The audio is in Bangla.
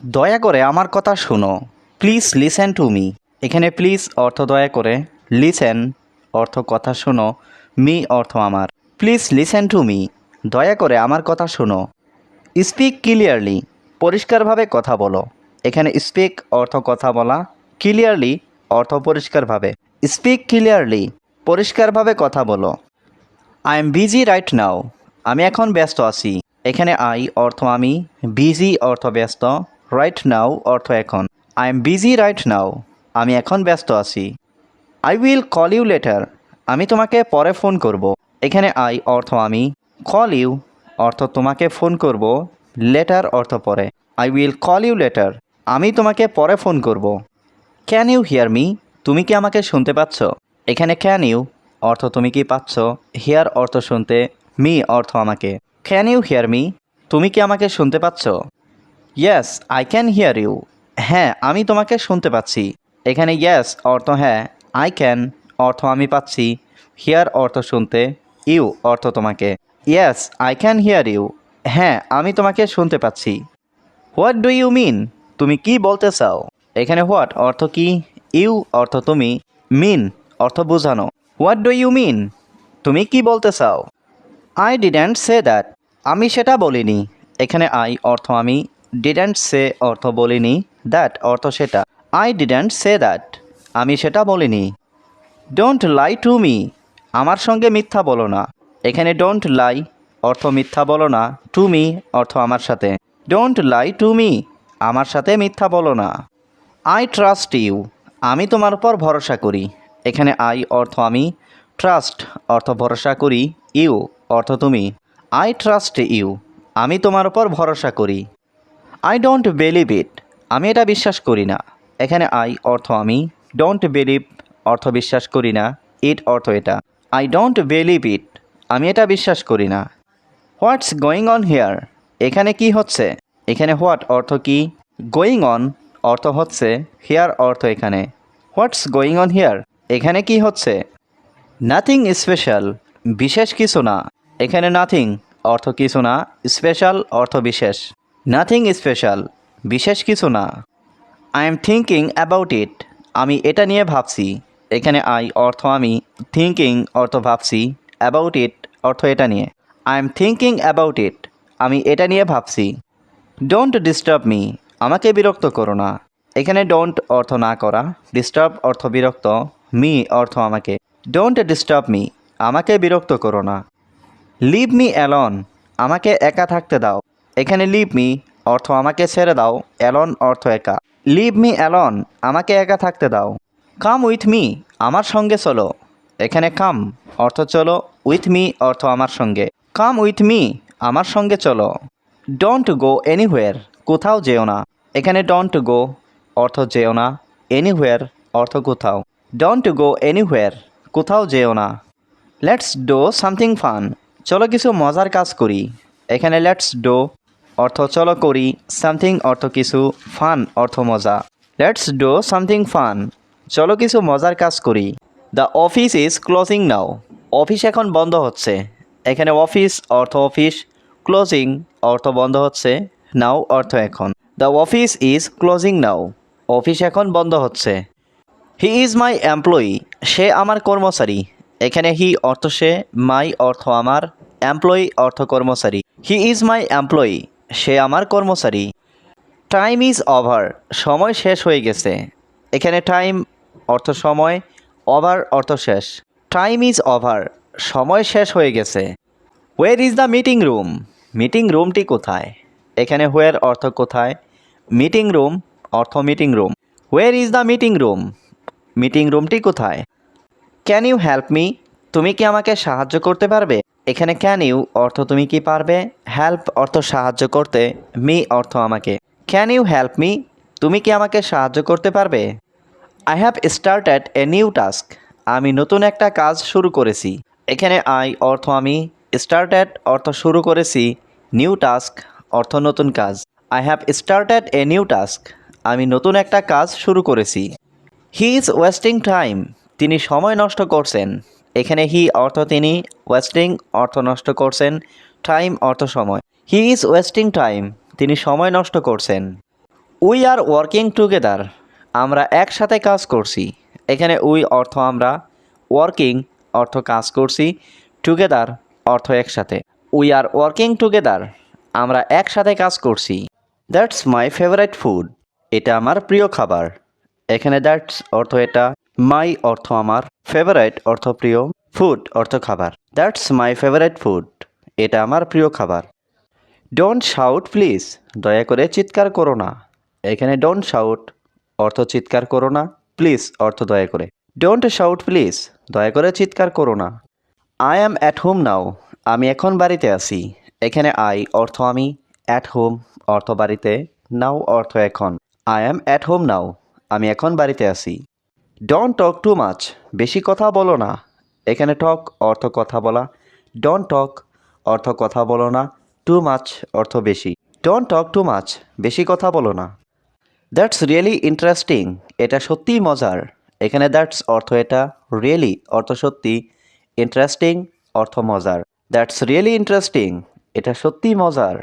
দয়া করে আমার কথা শোনো। প্লিজ লিসেন টু মি এখানে প্লিজ অর্থ দয়া করে। লিসেন অর্থ কথা শোনো। মি অর্থ আমার। প্লিজ লিসেন টু মি দয়া করে আমার কথা শোনো। স্পিক ক্লিয়ারলি পরিষ্কারভাবে কথা বলো। এখানে স্পিক অর্থ কথা বলা। ক্লিয়ারলি অর্থ পরিষ্কারভাবে। স্পিক ক্লিয়ারলি পরিষ্কারভাবে কথা বলো। I am busy right now আমি এখন ব্যস্ত আছি। এখানে আই অর্থ আমি। বিজি অর্থ ব্যস্ত। রাইট নাও অর্থ এখন। I am busy right now আমি এখন ব্যস্ত আছি। I will call you later আমি তোমাকে পরে ফোন করব। এখানে আই অর্থ আমি। কল ইউ অর্থ তোমাকে ফোন করব। লেটার অর্থ পরে। I will call you later আমি তোমাকে পরে ফোন করব। ক্যান ইউ হিয়ার মি তুমি কি আমাকে শুনতে পাচ্ছ? এখানে ক্যান ইউ অর্থ তুমি কি পাচ্ছ? হিয়ার অর্থ শুনতে। মি অর্থ আমাকে। ক্যান ইউ হিয়ার মি তুমি কি আমাকে শুনতে পাচ্ছ? Yes I can hear you হ্যাঁ আমি তোমাকে শুনতে পাচ্ছি। এখানে ইয়েস অর্থ হ্যাঁ আই ক্যান অর্থ আমি পাচ্ছি। হিয়ার অর্থ শুনতে। ইউ অর্থ তোমাকে। Yes I can hear you হ্যাঁ আমি তোমাকে শুনতে পাচ্ছি। হোয়াট ডু ইউ মিন তুমি কি বলতে চাও? এখানে হোয়াট অর্থ কি? ইউ অর্থ তুমি। মিন অর্থ বোঝানো। হোয়াট ডু ইউ মিন তুমি কি বলতে চাও? আই ডিডেন্ট সে দ্যাট আমি সেটা বলিনি। এখানে আই অর্থ আমি। ডিডেন্ট সে অর্থ বলিনি দ্যাট অর্থ সেটা। আই ডিডেন্ট সে দ্যাট আমি সেটা বলিনি। ডোন্ট লাই টু মি আমার সঙ্গে মিথ্যা বলো না। এখানে ডোন্ট লাই অর্থ মিথ্যা বলো না। টু মি অর্থ আমার সাথে। ডোন্ট লাই টু মি আমার সাথে মিথ্যা বলো না। আই ট্রাস্ট ইউ আমি তোমার উপর ভরসা করি। এখানে আই অর্থ আমি ট্রাস্ট অর্থ ভরসা করি। ইউ অর্থ তুমি। আই ট্রাস্ট ইউ আমি তোমার উপর ভরসা করি। আই ডোন্ট বিলিভ ইট আমি এটা বিশ্বাস করি না। এখানে আই অর্থ আমি। ডোন্ট বিলিভ অর্থ বিশ্বাস করি না। ইট অর্থ এটা। আই ডোন্ট বিলিভ ইট আমি এটা বিশ্বাস করি না। হোয়াটস গোয়িং অন হিয়ার এখানে কি হচ্ছে? এখানে হোয়াট অর্থ কি? গোয়িং অন অর্থ হচ্ছে। হেয়ার অর্থ এখানে। হোয়াটস গোয়িং অন হিয়ার এখানে কি হচ্ছে? নাথিং স্পেশাল বিশেষ কিছু না। এখানে নাথিং অর্থ কিছু না। স্পেশাল অর্থ বিশেষ। নাথিং স্পেশাল বিশেষ কিছু না। I am thinking about it আমি এটা নিয়ে ভাবছি। এখানে আই অর্থ আমি থিঙ্কিং অর্থ ভাবছি। অ্যাবাউট ইট অর্থ এটা নিয়ে। I am thinking about it আমি এটা নিয়ে ভাবছি। ডোন্ট ডিস্টার্ব মি আমাকে বিরক্ত করো না। এখানে ডোন্ট অর্থ না করা। ডিস্টার্ব অর্থ বিরক্ত। মি অর্থ আমাকে। ডোন্ট ডিস্টার্ব মি আমাকে বিরক্ত করো না। লিভ মি অ্যালন আমাকে একা থাকতে দাও। এখানে লিভ মি অর্থ আমাকে ছেড়ে দাও অ্যালন অর্থ একা। লিভ মি অ্যালন আমাকে একা থাকতে দাও। কাম উইথ মি আমার সঙ্গে চলো। এখানে কাম অর্থ চলো। উইথ মি অর্থ আমার সঙ্গে। কাম উইথ মি আমার সঙ্গে চলো। ডোন্ট গো এনিহুয়ার কোথাও যেও না। এখানে ডোন্ট গো অর্থ যেও না। এনিহুয়ার অর্থ কোথাও। ডোন্ট গো এনিহুয়ার কোথাও যেও না। লেটস ডো সামথিং ফান চলো কিছু মজার কাজ করি। এখানে লেটস ডো অর্থ চলো করি সামথিং অর্থ কিছু ফান অর্থ মজা। লেটস ডো সামথিং ফান চলো কিছু মজার কাজ করি। The office is closing now office এখন বন্ধ হচ্ছে। এখানে অফিস অর্থ অফিস ক্লোজিং অর্থ বন্ধ হচ্ছে। নাও অর্থ এখন। The office is closing now office এখন বন্ধ হচ্ছে। হি ইজ মাই এমপ্লয়ি সে আমার কর্মচারী। এখানে হি অর্থ সে মাই অর্থ আমার। এমপ্লয়ি অর্থ কর্মচারী। হি ইজ মাই এমপ্লয়ি সে আমার কর্মচারী। টাইম ইজ ওভার সময় শেষ হয়ে গেছে। এখানে টাইম অর্থ সময় ওভার অর্থ শেষ। টাইম ইজ ওভার সময় শেষ হয়ে গেছে। Where is the meeting room meeting রুমটি কোথায়? এখানে হোয়ার অর্থ কোথায়? মিটিং রুম অর্থ meeting room where is the meeting room meeting রুমটি কোথায়? ক্যান ইউ হেল্প মি তুমি কি আমাকে সাহায্য করতে পারবে? এখানে ক্যান ইউ অর্থ তুমি কি পারবে? হেল্প অর্থ সাহায্য করতে মি অর্থ আমাকে। ক্যান ইউ হেল্প মি তুমি কি আমাকে সাহায্য করতে পারবে? I have started a new task আমি নতুন একটা কাজ শুরু করেছি। এখানে আই অর্থ আমি। স্টার্টেড অর্থ শুরু করেছি। নিউ টাস্ক অর্থ নতুন কাজ। I have started a new task আমি নতুন একটা কাজ শুরু করেছি। হি ইজ ওয়েস্টিং টাইম তিনি সময় নষ্ট করছেন। এখানে হি অর্থ তিনি ওয়েস্টিং, অর্থ নষ্ট করছেন, টাইম, অর্থ সময়। হি ইজ ওয়েস্টিং টাইম, তিনি সময় নষ্ট করছেন। উই আর ওয়ার্কিং টুগেদার, আমরা একসাথে কাজ করছি। এখানে উই অর্থ আমরা, ওয়ার্কিং, অর্থ কাজ করছি, টুগেদার, অর্থ একসাথে। উই আর ওয়ার্কিং টুগেদার, আমরা একসাথে কাজ করছি। দ্যাটস মাই ফেভারিট ফুড, এটা আমার প্রিয় খাবার। এখানে দ্যাটস অর্থ এটা, মাই অর্থ আমার। ফেভারিট অর্থ প্রিয় ফুড অর্থ খাবার। দ্যাটস মাই ফেভারিট ফুড এটা আমার প্রিয় খাবার। ডোন্ট শাউট প্লিজ দয়া করে চিৎকার করো না। এখানে ডোন্ট শাউট অর্থ চিৎকার করো না। প্লিজ অর্থ দয়া করে। ডোন্ট শাউট প্লিজ দয়া করে চিৎকার করো না। I am at home now আমি এখন বাড়িতে আছি। এখানে আই অর্থ আমি অ্যাট হোম অর্থ বাড়িতে নাও অর্থ এখন। I am at home now আমি এখন বাড়িতে আছি। ডোন্ট টক টু মাচ বেশি কথা বলো না। এখানে টক অর্থ কথা বলা। ডোন্ট টক অর্থ কথা বলো না। টু মাচ অর্থ বেশি। ডোন্ট টক টু মাচ বেশি কথা বলো না। দ্যাটস রিয়েলি ইন্টারেস্টিং এটা সত্যিই মজার। এখানে দ্যাটস অর্থ এটা। রিয়েলি অর্থ সত্যি। ইন্টারেস্টিং অর্থ মজার। দ্যাটস রিয়েলি ইন্টারেস্টিং এটা সত্যিই মজার।